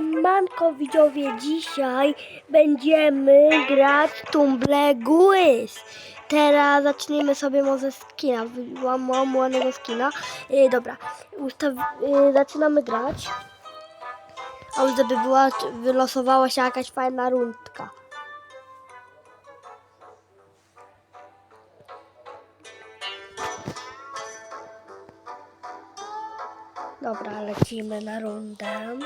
Manko widzowie, dzisiaj będziemy grać Tumble Guys. Teraz zaczniemy sobie może skina, mam ładnego skina. Yy, dobra, ustaw, yy, zaczynamy grać. A już żeby była, wylosowała się jakaś fajna rundka. Dobra, lecimy na rundę.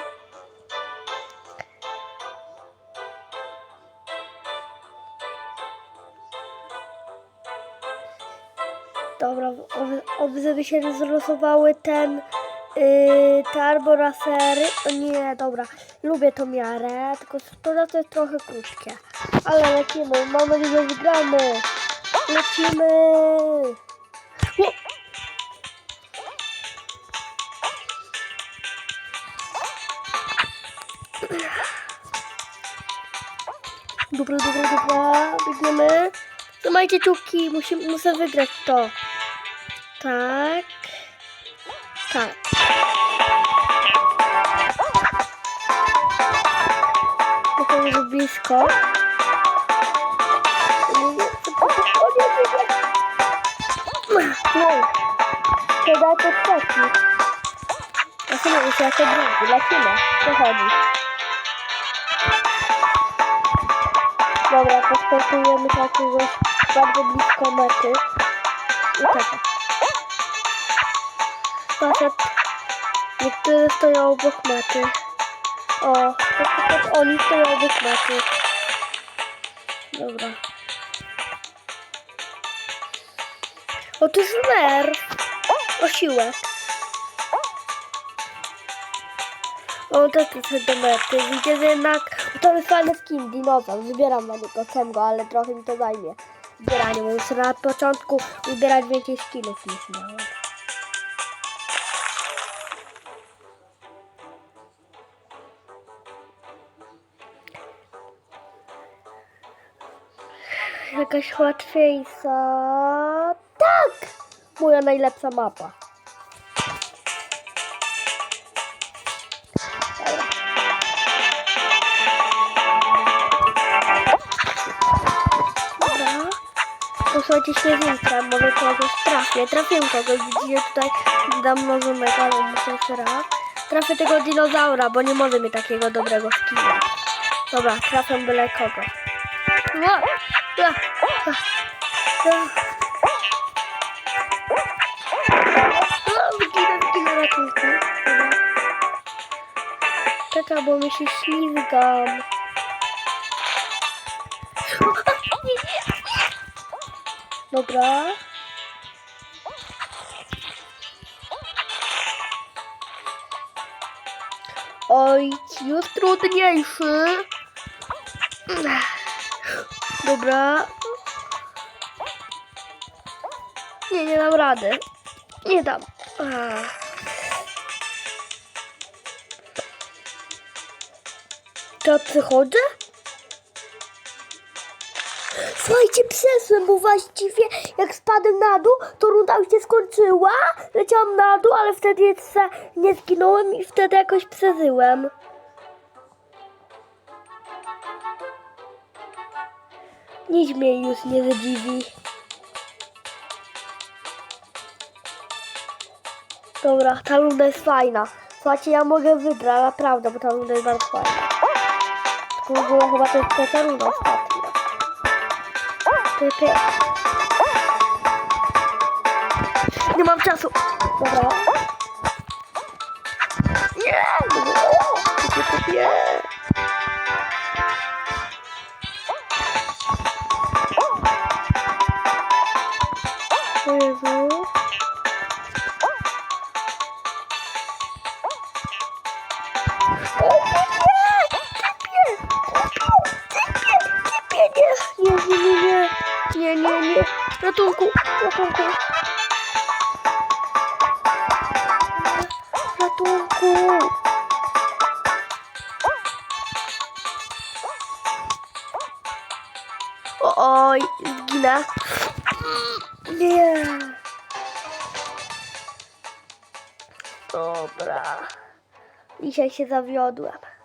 Dobra, oby, oby się rozlosowały ten yy, te arborasery. O nie, dobra, lubię tą miarę, tylko to, jest trochę krótkie. Ale lecimy, mam nadzieję, że wygramy. Lecimy. O! Dobra, dobra, dobra, biegniemy. Trzymajcie czuki, musi, muszę wygrać to. Tak. Tak. To jest blisko. O nie, nie, nie. Wow. To trzeci. Sobie myślę, jako drugi. Lecimy. Co chodzi? Dobra, postartujemy takiego bardzo blisko mety. I taka. Poszedł. Niektóre stoją obok mety. O, tak, tak, oni stoją obok mety. Dobra. O, to jest nerw. O siłę. O, to jest do mety. Widzę, jednak to jest fajny skin, dinozaur. Wybieram na niego sam go, ale trochę mi to zajmie. Zbieranie, bo muszę na początku wybierać więcej skinów niż miałem. Jakaś łatwiejsza. Tak! Moja najlepsza mapa. Posłuchajcie świeżynka, może kogoś trafię. Trafię kogoś, widzicie tutaj dam mnożonego, ale muszę jeszcze. Trafię tego dinozaura, bo nie może mieć takiego dobrego skina. Dobra, trafię byle kogo. No, ja, ja, ja. Wyginę, wyginę ratunku. Czekaj, bo mi się ślizgam. Dobra. Oj, już trudniejszy. Dobra. Nie, nie dam rady. Nie dam. Ach. To przychodzę? Słuchajcie, przeszłem, bo właściwie jak spadłem na dół, to runda już się skończyła. Leciałam na dół, ale wtedy nie zginąłem i wtedy jakoś przeżyłem. Nic mnie już nie zadziwi. Dobra, ta runda jest fajna. Słuchajcie, ja mogę wygrać, naprawdę, bo ta runda jest bardzo fajna. Tylko chyba to jest trzecia runda ostatnia. Pepe. Nie mam czasu. Dobra. Ratunku! Ratunku! Ratunku! Oj, zginę. Nie. Dobra. Dzisiaj się zawiodłem.